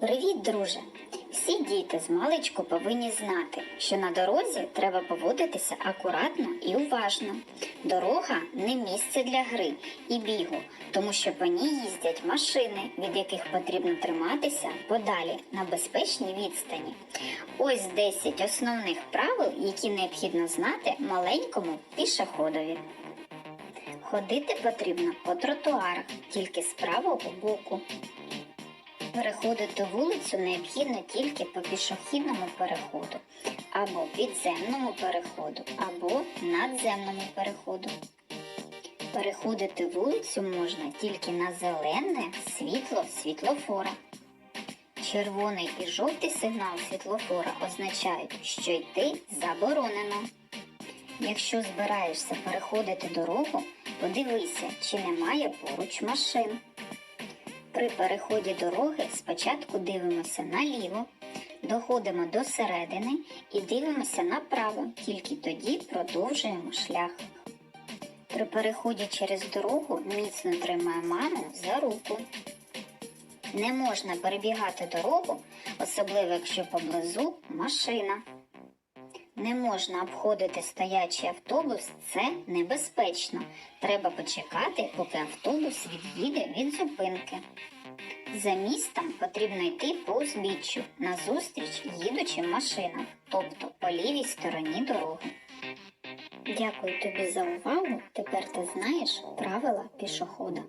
Привіт, друже! Всі діти з маличку повинні знати, що на дорозі треба поводитися акуратно і уважно. Дорога не місце для гри і бігу, тому що по ній їздять машини, від яких потрібно триматися подалі на безпечній відстані. Ось 10 основних правил, які необхідно знати маленькому пішоходові. Ходити потрібно по тротуарах, тільки з правого боку. Переходити вулицю необхідно тільки по пішохідному переходу, або підземному переходу, або надземному переходу. Переходити вулицю можна тільки на зелене світло світлофора. Червоний і жовтий сигнал світлофора означають, що йти заборонено. Якщо збираєшся переходити дорогу, подивися, чи немає поруч машин. При переході дороги спочатку дивимося наліво, доходимо до середини і дивимося направо, тільки тоді продовжуємо шлях. При переході через дорогу міцно тримає маму за руку. Не можна перебігати дорогу, особливо якщо поблизу машина. Не можна обходити стоячий автобус, це небезпечно. Треба почекати, поки автобус від'їде від зупинки. За містом потрібно йти по узбіччю назустріч їдучим машинам, тобто по лівій стороні дороги. Дякую тобі за увагу. Тепер ти знаєш правила пішохода.